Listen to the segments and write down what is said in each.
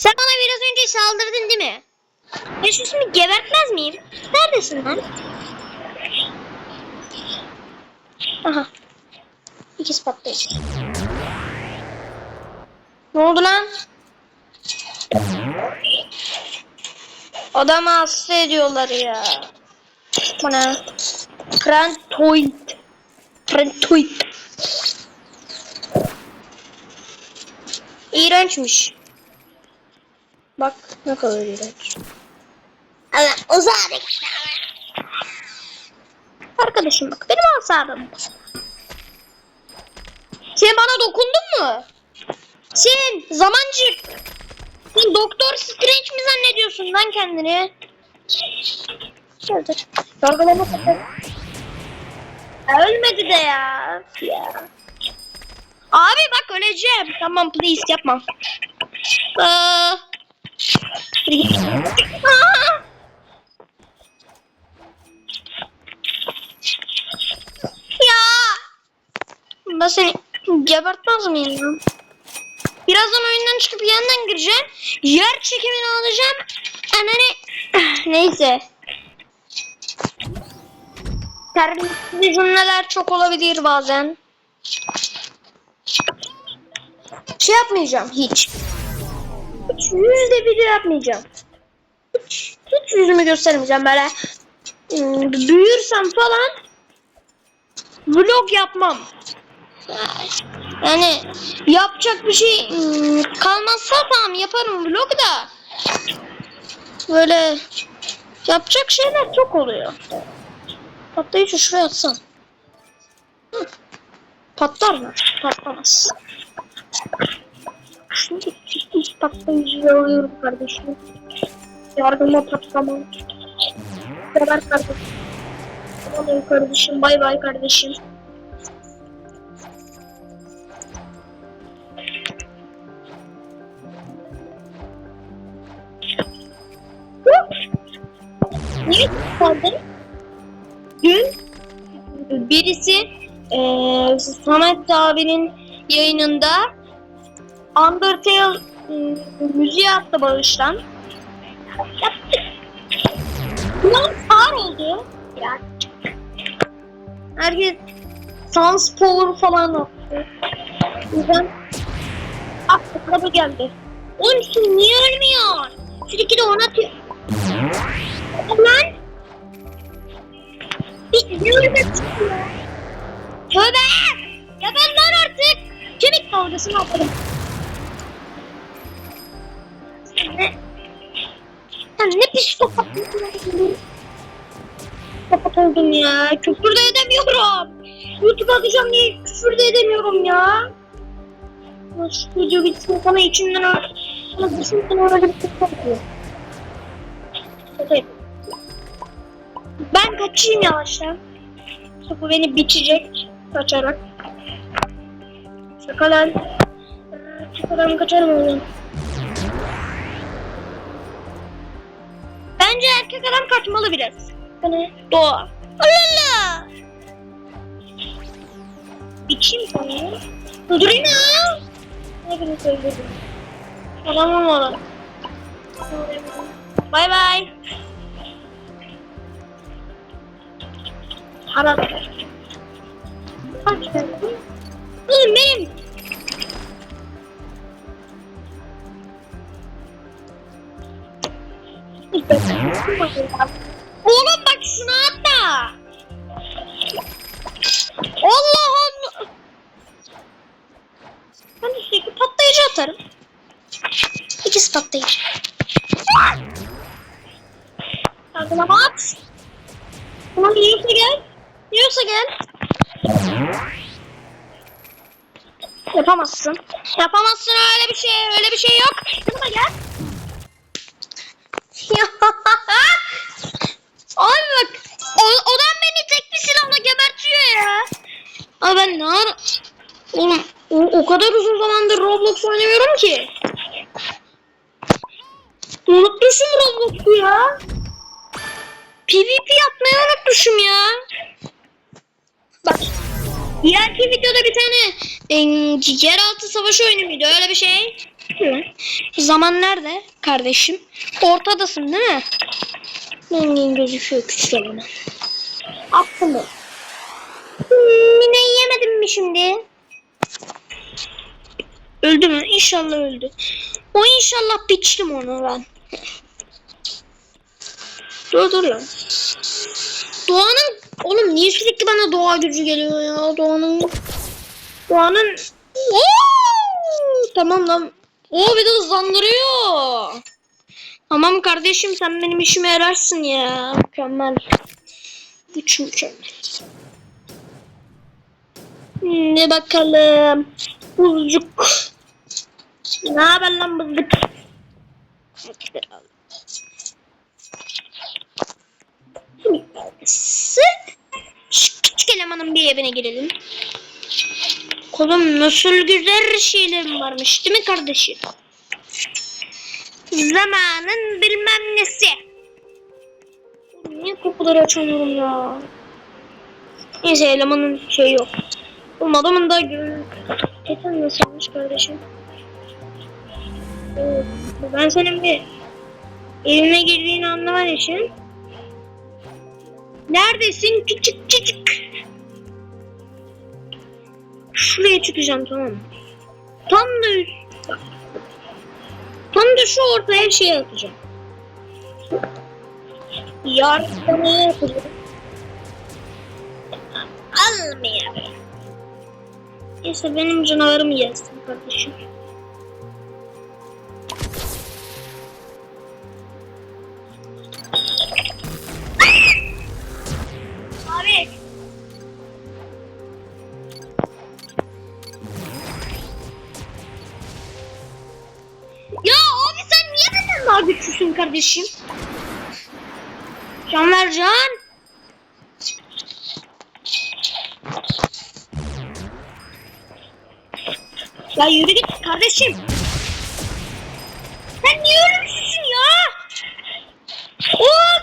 Sen bana biraz önce saldırdın değil mi? Ben şu şimdi gebertmez miyim? Neredesin lan? Aha. İkiz patlayıcı. Ne oldu lan? Adamı hasta ediyorlar ya. Bu ne? Prantoid. Prantoid. İğrençmiş. Bak ne kadar iğrenç. Allah uzadık. Arkadaşım bak benim asabım. Sen bana dokundun mu? Sen zamancık. Sen Doktor Strange mi zannediyorsun lan kendini? Dur. Yorgalama sakın. Ölmedi de ya. ya. Abi bak öleceğim. Tamam please yapma. Aa. Ya. Ben seni gebertmez miyim ya? Birazdan oyundan çıkıp yandan gireceğim. Yer çekimini alacağım. Anane. Neyse. Terbiyesiz cümleler çok olabilir bazen. Şey yapmayacağım hiç. Yüzde video yapmayacağım. Hiç, hiç yüzümü göstermeyeceğim böyle. hmm, Büyürsem falan vlog yapmam. Yani yapacak bir şey hmm, kalmazsa tamam yaparım vlog da. Böyle yapacak şeyler çok oluyor. Patlayıcı şuraya atsan. Patlar mı? Patlamaz. Şimdi hiç patlayıcı alıyorum kardeşim. Yardıma patlama. Beraber kardeşim. Tamam kardeşim. Bay bay kardeşim. Niye kaldın? Dün birisi eee Samet abinin yayınında Undertale müziği attı bağıştan. Yaptık. Ulan ağır oldu. Yani. Herkes Sans Power falan attı. Yüzden Ah araba geldi. Oğlum şu niye ölmüyor? Sürekli de ona atıyor. Lan! Bir ne ölmek çıkıyor? Tövbe! Ya ben lan artık! Kemik kavgasını atarım. Sen ne pis Kapat oldum ya. Küfür de edemiyorum. YouTube atacağım diye küfür de edemiyorum ya. Şu video bitsin sana içinden öyle. Düşünsen öyle bir şey yapıyor. Şaka. Ben kaçayım yavaştan. Bu beni biçecek kaçarak. Şakalar. Ee, Şakadan kaçarım oğlum. Erkek adam kaçmalı biraz. Hani doğa. Allah Biçeyim seni. Öldüreyim ya. Ne bileyim öldürdüm. Adamım oğlum. Bay bay. Para. Oğlum bak şunu atma. Allah Allah. Ben sürekli patlayıcı atarım. İkisi patlayıcı. Yardıma at. Tamam yiyorsa gel. Yiyorsa gel. Yapamazsın. Yapamazsın öyle bir şey. Öyle bir şey yok. Yanıma gel. Kadar uzun zamandır Roblox oynamıyorum ki. Unutmuşum Roblox'u ya. PvP yapmayı unutmuşum ya. Bak. Diğerki videoda bir tane e, yeraltı savaşı oyunu muydu öyle bir şey. Hı. Zaman nerede kardeşim? Ortadasın değil mi? Rengin gözüküyor küçük eleman. Attım mı? Mine'yi yemedim mi şimdi? Öldü mü? İnşallah öldü. O inşallah biçtim onu ben. Dur dur lan. Doğanın oğlum niye sürekli bana doğa gücü geliyor ya Doğanın Doğanın! Tamam lan. O bir de hızlandırıyor. Tamam kardeşim sen benim işime yararsın ya. Mükemmel. Güç mükemmel. Ne bakalım. Buzcuk. Ne haber lan? Sık. Şu küçük elemanın bir evine girelim. Kolum nasıl güzel şeylerim varmış değil mi kardeşim? Zamanın bilmem nesi. Niye kapıları açamıyorum ya? Neyse elemanın şey yok. Oğlum adamın da gö- Keten nasılmış kardeşim? Ben senin bir evine girdiğini anlaman için Neredesin küçük küçük? Şuraya çıkacağım tamam mı? Tam da. Tam da şu ortaya şey atacağım. Yardım yapacağım. Almayalım. Neyse benim canavarımı gelsin kardeşim. Daha güçlüsün kardeşim? Can ver can. Ya yürü git kardeşim. Sen niye ölümsüzsün ya? Hop!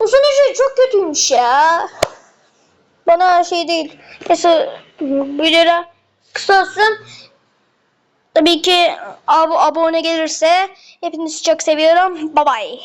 Bu sonucu çok kötüymüş ya. Bana şey değil. Neyse videoda kısa olsun. Tabii ki ab abone gelirse hepinizi çok seviyorum. Bye bye.